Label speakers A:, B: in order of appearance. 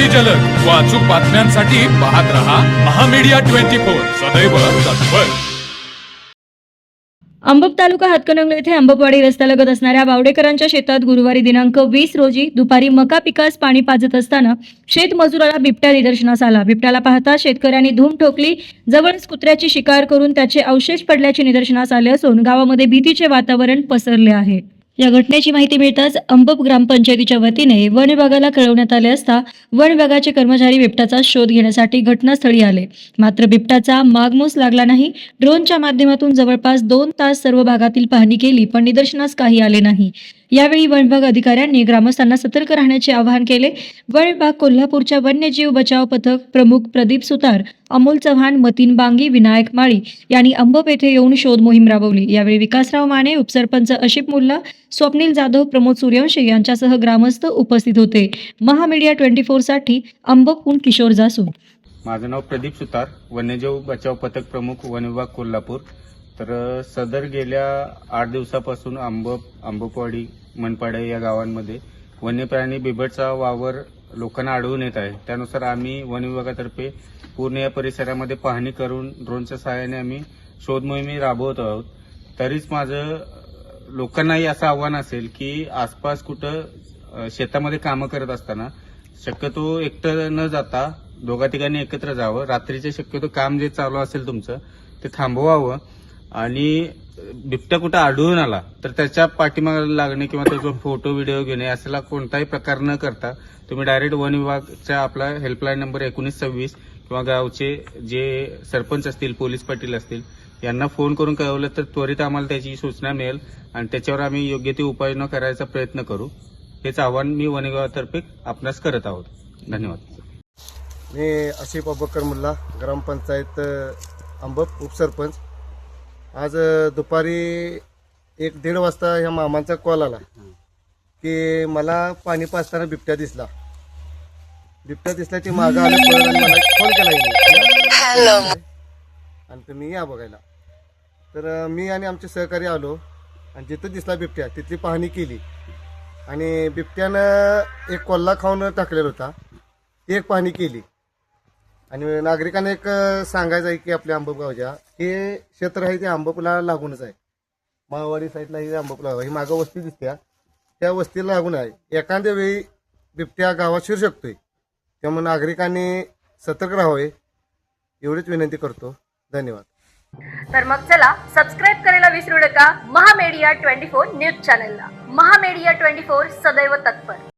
A: अगदी जलद. व अचूक बातम्यांसाठी पाहत रहा महामीडिया ट्वेंटी फोर. सदैव तत्पर.
B: अंबप तालुका हातकणंगले येथे अंबपवाडी रस्त्यालगत असणाऱ्या बावडेकरांच्या शेतात गुरुवारी दिनांक वीस रोजी दुपारी मका पिकास पाणी पाजत असताना शेतमजुराला बिबट्या निदर्शनास आला. बिबट्याला पाहता शेतकऱ्यांनी धूम ठोकली. जवळच कुत्र्याची शिकार करून त्याचे अवशेष पडल्याचे निदर्शनास आले असून गावामध्ये भीतीचे वातावरण पसरले आहे. या घटनेची माहिती मिळताच अंबप ग्रामपंचायतीच्या वतीने वन विभागाला कळवण्यात आले असता वन विभागाचे कर्मचारी बिबटाचा शोध घेण्यासाठी घटनास्थळी आले. मात्र बिबटाचा मागमूस लागला नाही. ड्रोनच्या माध्यमातून जवळपास दोन तास सर्व भागातील पाहणी केली पण निदर्शनास काही आले नाही. यावेळी वन विभाग अधिकाऱ्यांनी ग्रामस्थांना सतर्क राहण्याचे आवाहन केले. वन विभाग कोल्हापूरच्या वन्यजीव बचाव पथक प्रमुख प्रदीप सुतार अमोल चव्हाण मतीन बांगी विनायक माळी यांनी अंबप येथे येऊन शोध मोहीम राबवली. यावेळी विकासराव माने उपसरपंच अशिप मुल्ला स्वप्नील जाधव प्रमोद सूर्यवंशी यांच्यासह ग्रामस्थ उपस्थित होते. महामीडिया ट्वेंटी फोरसाठी अंबपहून किशोर जासू.
C: माझं नाव प्रदीप सुतार वन्यजीव बचाव पथक प्रमुख वन विभाग कोल्हापूर. तर सदर गेल्या आठ दिवसापासून आंब आंबोपवाडी मनपाडे या गावांमध्ये वन्यप्राणी बिबटचा वावर लोकांना आढळून येत आहे. त्यानुसार आम्ही वन विभागातर्फे पूर्ण या परिसरामध्ये पाहणी करून ड्रोनच्या सहाय्याने आम्ही शोध मोहिमे राबवत आहोत. तरीच माझं लोकांनाही असं आव्हान असेल की आसपास कुठं शेतामध्ये कामं करत असताना शक्यतो एकटं न जाता दोघा तिघांनी एकत्र जावं. रात्रीचे शक्यतो काम जे चालू असेल तुमचं ते थांबवावं. आणि बिबट्या कुठं आढळून आला तर त्याच्या पाठीमागे लागणे किंवा त्याचा फोटो व्हिडिओ घेणे असला कोणताही प्रकार न करता तुम्ही डायरेक्ट वन विभागच्या आपला हेल्पलाईन नंबर एकोणीस सव्वीस किंवा गावचे जे सरपंच असतील पोलीस पाटील असतील यांना फोन करून कळवलं तर त्वरित आम्हाला त्याची सूचना मिळेल आणि त्याच्यावर आम्ही योग्य ते उपाययोजना करायचा प्रयत्न करू. हेच आव्हान मी वन विभागातर्फे आपणास करत आहोत. धन्यवाद.
D: मी आसिफ अबकर मुल्ला ग्रामपंचायत अंबप उपसरपंच. आज दुपारी एक दीड वाजता ह्या मामांचा कॉल आला की मला पाणी पाजताना बिबट्या दिसला. बिबट्या दिसला ती मागं आलं पळत आणि मला फोन केला हिने. आणि तुम्ही या बघायला. तर मी आणि आमचे सहकारी आलो आणि जिथं दिसला बिबट्या तिथली पाहणी केली. आणि बिबट्यानं एक कोल्हा खाऊन टाकलेला होता. ती एक पाहणी केली. आणि नागरिकांना एक सांगायचं आहे की आपल्या आंबोगावच्या हे क्षेत्र आहे ते आंबोपला लागूनच आहे. माळवाडी साईडला ही आंबोपला ही मागं वस्ती दिसत्या त्या वस्तीला लागून आहे. एखाद्या वेळी बिबट्या गावात शिरू शकतोय. त्यामुळे नागरिकांनी सतर्क राहावे. एवढीच विनंती करतो. धन्यवाद.
E: तर मग चला सबस्क्राईब करायला विसरू नका. महामेडिया ट्वेंटी फोर न्यूज चॅनलला महामेडिया ट्वेंटी फोर सदैव तत्पर.